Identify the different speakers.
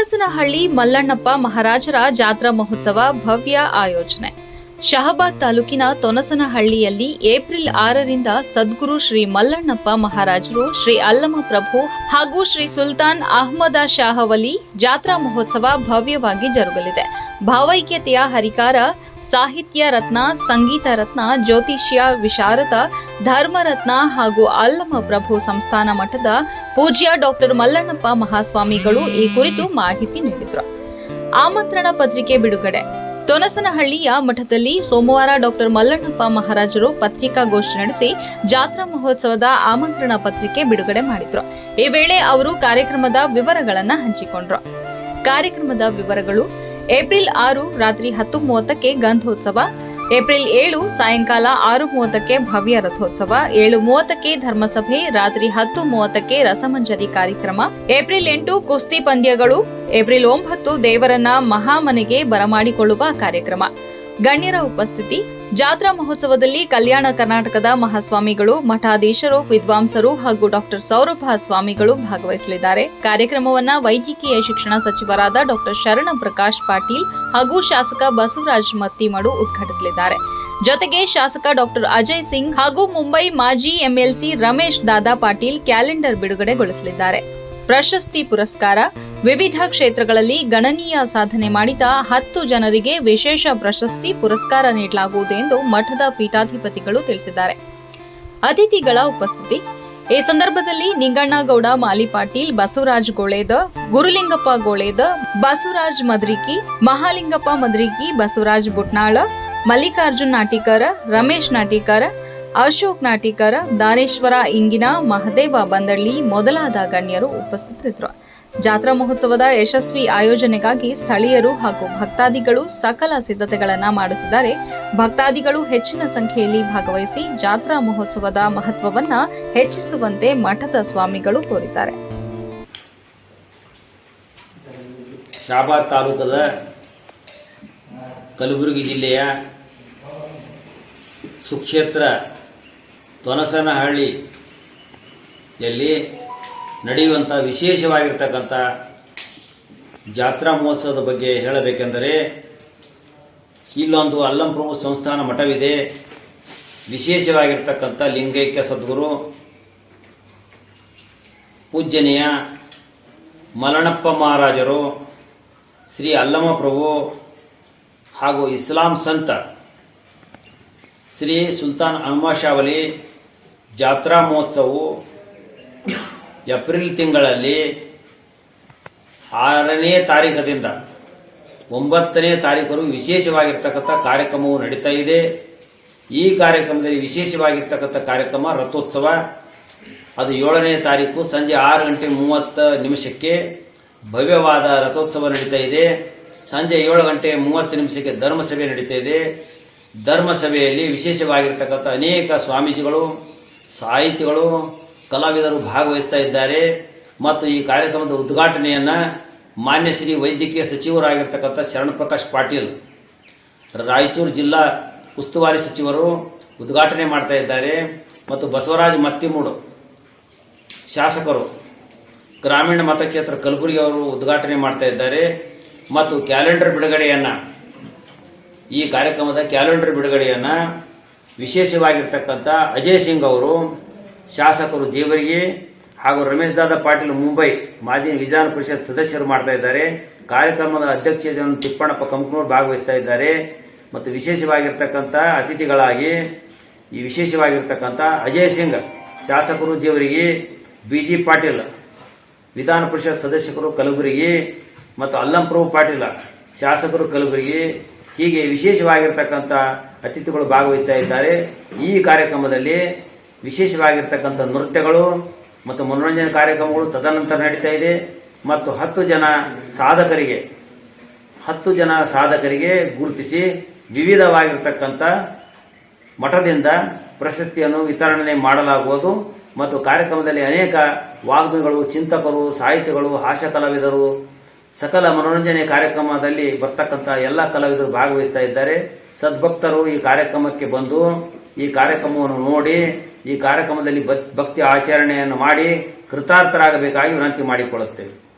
Speaker 1: ತೊನಸನಹಳ್ಳಿ ಮಲ್ಲಣ್ಣಪ್ಪ ಮಹಾರಾಜರ ಜಾತ್ರಾ ಮಹೋತ್ಸವ ಭವ್ಯ ಆಯೋಜನೆ. ಶಹಬಾದ್ ತಾಲೂಕಿನ ತೊನಸನಹಳ್ಳಿಯಲ್ಲಿ ಏಪ್ರಿಲ್ ಆರರಿಂದ ಸದ್ಗುರು ಶ್ರೀ ಮಲ್ಲಣ್ಣಪ್ಪ ಮಹಾರಾಜರು, ಶ್ರೀ ಅಲ್ಲಮ ಪ್ರಭು ಹಾಗೂ ಶ್ರೀ ಸುಲ್ತಾನ್ ಅಹ್ಮದ ಶಾಹವಲಿ ಜಾತ್ರಾ ಮಹೋತ್ಸವ ಭವ್ಯವಾಗಿ ಜರುಗಲಿದೆ. ಭಾವೈಕ್ಯತೆಯ ಹರಿಕಾರ, ಸಾಹಿತ್ಯ ರತ್ನ, ಸಂಗೀತ ರತ್ನ, ಜ್ಯೋತಿಷ್ಯ ವಿಶಾರದ ಧರ್ಮರತ್ನ ಹಾಗೂ ಅಲ್ಲಮ ಪ್ರಭು ಸಂಸ್ಥಾನ ಮಠದ ಪೂಜ್ಯ ಡಾಕ್ಟರ್ ಮಲ್ಲಣ್ಣಪ್ಪ ಮಹಾಸ್ವಾಮಿಗಳು ಈ ಕುರಿತು ಮಾಹಿತಿ ನೀಡಿದರು. ಆಮಂತ್ರಣ ಪತ್ರಿಕೆ ಬಿಡುಗಡೆ. ತೊನಸನಹಳ್ಳಿಯ ಮಠದಲ್ಲಿ ಸೋಮವಾರ ಡಾಕ್ಟರ್ ಮಲ್ಲಣ್ಣಪ್ಪ ಮಹಾರಾಜರು ಪತ್ರಿಕಾಗೋಷ್ಠಿ ನಡೆಸಿ ಜಾತ್ರಾ ಮಹೋತ್ಸವದ ಆಮಂತ್ರಣ ಪತ್ರಿಕೆ ಬಿಡುಗಡೆ ಮಾಡಿದ್ರು. ಈ ವೇಳೆ ಅವರು ಕಾರ್ಯಕ್ರಮದ ವಿವರಗಳನ್ನು ಹಂಚಿಕೊಂಡ್ರು. ಕಾರ್ಯಕ್ರಮದ ವಿವರಗಳು ಏಪ್ರಿಲ್ ಆರು ರಾತ್ರಿ ಹತ್ತು ಮೂವತ್ತಕ್ಕೆ ಗಂಧೋತ್ಸವ ಏಪ್ರಿಲ್ ಏಳು ಸಾಯಂಕಾಲ ಆರು ಮೂವತ್ತಕ್ಕೆ ಭವ್ಯ ರಥೋತ್ಸವ, ಏಳು ಮೂವತ್ತಕ್ಕೆ ಧರ್ಮಸಭೆ, ರಾತ್ರಿ ಹತ್ತು ಮೂವತ್ತಕ್ಕೆ ರಸಮಂಜರಿ ಕಾರ್ಯಕ್ರಮ, ಏಪ್ರಿಲ್ ಎಂಟು ಕುಸ್ತಿ ಪಂದ್ಯಗಳು, ಏಪ್ರಿಲ್ ಒಂಬತ್ತು ದೇವರನ್ನ ಮಹಾಮನೆಗೆ ಬರಮಾಡಿಕೊಳ್ಳುವ ಕಾರ್ಯಕ್ರಮ. ಗಣ್ಯರ ಉಪಸ್ಥಿತಿ. ಜಾತ್ರಾ ಮಹೋತ್ಸವದಲ್ಲಿ ಕಲ್ಯಾಣ ಕರ್ನಾಟಕದ ಮಹಾಸ್ವಾಮಿಗಳು, ಮಠಾಧೀಶರು, ವಿದ್ವಾಂಸರು ಹಾಗೂ ಡಾಕ್ಟರ್ ಸೌರಭ ಸ್ವಾಮಿಗಳು ಭಾಗವಹಿಸಲಿದ್ದಾರೆ. ಕಾರ್ಯಕ್ರಮವನ್ನು ವೈದ್ಯಕೀಯ ಶಿಕ್ಷಣ ಸಚಿವರಾದ ಡಾಕ್ಟರ್ ಶರಣ ಪ್ರಕಾಶ್ ಪಾಟೀಲ್ ಹಾಗೂ ಶಾಸಕ ಬಸವರಾಜ್ ಮತ್ತಿಮಡು ಉದ್ಘಾಟಿಸಲಿದ್ದಾರೆ. ಜೊತೆಗೆ ಶಾಸಕ ಡಾಕ್ಟರ್ ಅಜಯ್ ಸಿಂಗ್ ಹಾಗೂ ಮುಂಬೈ ಮಾಜಿ ಎಂಎಲ್ಸಿ ರಮೇಶ್ ದಾದಾ ಪಾಟೀಲ್ ಕ್ಯಾಲೆಂಡರ್ ಬಿಡುಗಡೆಗೊಳಿಸಲಿದ್ದಾರೆ. ಪ್ರಶಸ್ತಿ ಪುರಸ್ಕಾರ. ವಿವಿಧ ಕ್ಷೇತ್ರಗಳಲ್ಲಿ ಗಣನೀಯ ಸಾಧನೆ ಮಾಡಿದ ಹತ್ತು ಜನರಿಗೆ ವಿಶೇಷ ಪ್ರಶಸ್ತಿ ಪುರಸ್ಕಾರ ನೀಡಲಾಗುವುದು ಎಂದು ಮಠದ ಪೀಠಾಧಿಪತಿಗಳು ತಿಳಿಸಿದ್ದಾರೆ. ಅತಿಥಿಗಳ ಉಪಸ್ಥಿತಿ. ಈ ಸಂದರ್ಭದಲ್ಲಿ ನಿಂಗಣ್ಣಗೌಡ ಮಾಲಿಪಾಟೀಲ್ ಬಸವರಾಜ್ ಗೋಳೇದ, ಗುರುಲಿಂಗಪ್ಪ ಗೋಳೇದ, ಬಸವರಾಜ್ ಮದ್ರಿಕಿ, ಮಹಾಲಿಂಗಪ್ಪ ಮದ್ರಿಕಿ, ಬಸವರಾಜ್ ಬುಟ್ನಾಳ, ಮಲ್ಲಿಕಾರ್ಜುನ್ ನಾಟಿಕರ, ರಮೇಶ್ ನಾಟಿಕರ ಅಶೋಕ್ ನಾಟಿಕರ ದಾನೇಶ್ವರ ಇಂಗಿನ ಮಹದೇವ ಬಂದಳ್ಳಿ ಮೊದಲಾದ ಗಣ್ಯರು ಉಪಸ್ಥಿತರಿದ್ದರು. ಜಾತ್ರಾ ಮಹೋತ್ಸವದ ಯಶಸ್ವಿ ಆಯೋಜನೆಗಾಗಿ ಸ್ಥಳೀಯರು ಹಾಗೂ ಭಕ್ತಾದಿಗಳು ಸಕಲ ಸಿದ್ಧತೆಗಳನ್ನು ಮಾಡುತ್ತಿದ್ದಾರೆ. ಭಕ್ತಾದಿಗಳು ಹೆಚ್ಚಿನ ಸಂಖ್ಯೆಯಲ್ಲಿ ಭಾಗವಹಿಸಿ ಜಾತ್ರಾ ಮಹೋತ್ಸವದ ಮಹತ್ವವನ್ನು ಹೆಚ್ಚಿಸುವಂತೆ ಮಠದ ಸ್ವಾಮಿಗಳು ಕೋರಿದ್ದಾರೆ.
Speaker 2: ಶಾಬಾದ್ ತಾಲೂಕದ ಕಲಬುರಗಿ ಜಿಲ್ಲೆಯ ಸುಕ್ಷೇತ್ರ ತೊನಸನಹಳ್ಳಿಯಲ್ಲಿ ನಡೆಯುವಂಥ ವಿಶೇಷವಾಗಿರ್ತಕ್ಕಂಥ ಜಾತ್ರಾ ಮಹೋತ್ಸವದ ಬಗ್ಗೆ ಹೇಳಬೇಕೆಂದರೆ ಇಲ್ಲೊಂದು ಅಲ್ಲಂಪ್ರಭು ಸಂಸ್ಥಾನ ಮಠವಿದೆ. ವಿಶೇಷವಾಗಿರ್ತಕ್ಕಂಥ ಲಿಂಗೈಕ್ಯ ಸದ್ಗುರು, ಪೂಜ್ಯನೀಯ ಮಲಣಪ್ಪ ಮಹಾರಾಜರು, ಶ್ರೀ ಅಲ್ಲಮ ಪ್ರಭು ಹಾಗೂ ಇಸ್ಲಾಂ ಸಂತ ಶ್ರೀ ಸುಲ್ತಾನ್ ಅಹ್ಮದ್ ಜಾತ್ರಾ ಮಹೋತ್ಸವವು ಏಪ್ರಿಲ್ ತಿಂಗಳಲ್ಲಿ ಆರನೇ ತಾರೀಕದಿಂದ ಒಂಬತ್ತನೇ ತಾರೀಖವರೆಗೂ ವಿಶೇಷವಾಗಿರ್ತಕ್ಕಂಥ ಕಾರ್ಯಕ್ರಮವು ನಡೀತಾ ಇದೆ. ಈ ಕಾರ್ಯಕ್ರಮದಲ್ಲಿ ವಿಶೇಷವಾಗಿರ್ತಕ್ಕಂಥ ಕಾರ್ಯಕ್ರಮ ರಥೋತ್ಸವ. ಅದು ಏಳನೇ ತಾರೀಕು ಸಂಜೆ ಆರು ಗಂಟೆ ಮೂವತ್ತು ನಿಮಿಷಕ್ಕೆ ಭವ್ಯವಾದ ರಥೋತ್ಸವ ನಡೀತಾ ಇದೆ. ಸಂಜೆ ಏಳು ಗಂಟೆ ಮೂವತ್ತು ನಿಮಿಷಕ್ಕೆ ಧರ್ಮಸಭೆ ನಡೀತಾ ಇದೆ. ಧರ್ಮಸಭೆಯಲ್ಲಿ ವಿಶೇಷವಾಗಿರ್ತಕ್ಕಂಥ ಅನೇಕ ಸ್ವಾಮೀಜಿಗಳು ಸಾಹಿತಿಗಳು, ಕಲಾವಿದರು ಭಾಗವಹಿಸ್ತಾ ಇದ್ದಾರೆ. ಮತ್ತು ಈ ಕಾರ್ಯಕ್ರಮದ ಉದ್ಘಾಟನೆಯನ್ನು ಮಾನ್ಯ ಶ್ರೀ ವೈದ್ಯಕೀಯ ಸಚಿವರಾಗಿರ್ತಕ್ಕಂಥ ಶರಣಪ್ರಕಾಶ್ ಪಾಟೀಲ್, ರಾಯಚೂರು ಜಿಲ್ಲಾ ಉಸ್ತುವಾರಿ ಸಚಿವರು ಉದ್ಘಾಟನೆ ಮಾಡ್ತಾ ಇದ್ದಾರೆ. ಮತ್ತು ಬಸವರಾಜ್ ಮತ್ತಿಮೂಡು, ಶಾಸಕರು, ಗ್ರಾಮೀಣ ಮತಕ್ಷೇತ್ರ ಕಲಬುರಗಿ ಅವರು ಉದ್ಘಾಟನೆ ಮಾಡ್ತಾ ಇದ್ದಾರೆ. ಮತ್ತು ಕ್ಯಾಲೆಂಡರ್ ಬಿಡುಗಡೆಯನ್ನು, ಈ ಕಾರ್ಯಕ್ರಮದ ಕ್ಯಾಲೆಂಡರ್ ಬಿಡುಗಡೆಯನ್ನು ವಿಶೇಷವಾಗಿರ್ತಕ್ಕಂಥ ಅಜಯ್ ಸಿಂಗ್ ಅವರು ಶಾಸಕರು ದೇವರಿಗೆ ಹಾಗೂ ರಮೇಶ್ ದಾದಾ ಪಾಟೀಲ್ ಮುಂಬೈ ಮಾಜಿ ವಿಧಾನ ಪರಿಷತ್ ಸದಸ್ಯರು ಮಾಡ್ತಾ ಇದ್ದಾರೆ. ಕಾರ್ಯಕ್ರಮದ ಅಧ್ಯಕ್ಷತೆಯನ್ನು ತಿಪ್ಪಣ್ಣಪ್ಪ ಕಂಕನೂರು ಭಾಗವಹಿಸ್ತಾ ಇದ್ದಾರೆ. ಮತ್ತು ವಿಶೇಷವಾಗಿರ್ತಕ್ಕಂಥ ಅತಿಥಿಗಳಾಗಿ ಈ ವಿಶೇಷವಾಗಿರ್ತಕ್ಕಂಥ ಅಜಯ್ ಸಿಂಗ್ ಶಾಸಕರು ದೇವರಿಗೆ ಬಿ ಜಿ ಪಾಟೀಲ್ ವಿಧಾನ ಪರಿಷತ್ ಸದಸ್ಯರು ಕಲಬುರಗಿ ಮತ್ತು ಅಲ್ಲಂಪ್ರಭು ಪಾಟೀಲ ಶಾಸಕರು ಕಲಬುರಗಿ ಹೀಗೆ ವಿಶೇಷವಾಗಿರ್ತಕ್ಕಂಥ ಅತಿಥಿಗಳು ಭಾಗವಹಿಸ್ತಾ ಇದ್ದಾರೆ. ಈ ಕಾರ್ಯಕ್ರಮದಲ್ಲಿ ವಿಶೇಷವಾಗಿರ್ತಕ್ಕಂಥ ನೃತ್ಯಗಳು ಮತ್ತು ಮನೋರಂಜನೆ ಕಾರ್ಯಕ್ರಮಗಳು ತದನಂತರ ನಡೀತಾ ಇದೆ. ಮತ್ತು ಹತ್ತು ಜನ ಸಾಧಕರಿಗೆ, ಹತ್ತು ಜನ ಸಾಧಕರಿಗೆ ಗುರುತಿಸಿ ವಿವಿಧವಾಗಿರ್ತಕ್ಕಂಥ ಮಠದಿಂದ ಪ್ರಶಸ್ತಿಯನ್ನು ವಿತರಣೆ ಮಾಡಲಾಗುವುದು. ಮತ್ತು ಕಾರ್ಯಕ್ರಮದಲ್ಲಿ ಅನೇಕ ವಾಗ್ಮಿಗಳು, ಚಿಂತಕರು, ಸಾಹಿತಿಗಳು, ಹಾಸ್ಯ ಕಲಾವಿದರು, ಸಕಲ ಮನೋರಂಜನೆ ಕಾರ್ಯಕ್ರಮದಲ್ಲಿ ಬರ್ತಕ್ಕಂಥ ಎಲ್ಲ ಕಲಾವಿದರು ಭಾಗವಹಿಸ್ತಾ ಇದ್ದಾರೆ. ಸದ್ಭಕ್ತರು ಈ ಕಾರ್ಯಕ್ರಮಕ್ಕೆ ಬಂದು ಈ ಕಾರ್ಯಕ್ರಮವನ್ನು ನೋಡಿ, ಈ ಕಾರ್ಯಕ್ರಮದಲ್ಲಿ ಭಕ್- ಭಕ್ತಿ ಆಚರಣೆಯನ್ನು ಮಾಡಿ ಕೃತಾರ್ಥರಾಗಬೇಕಾಗಿ ವಿನಂತಿ ಮಾಡಿಕೊಳ್ಳುತ್ತೇವೆ.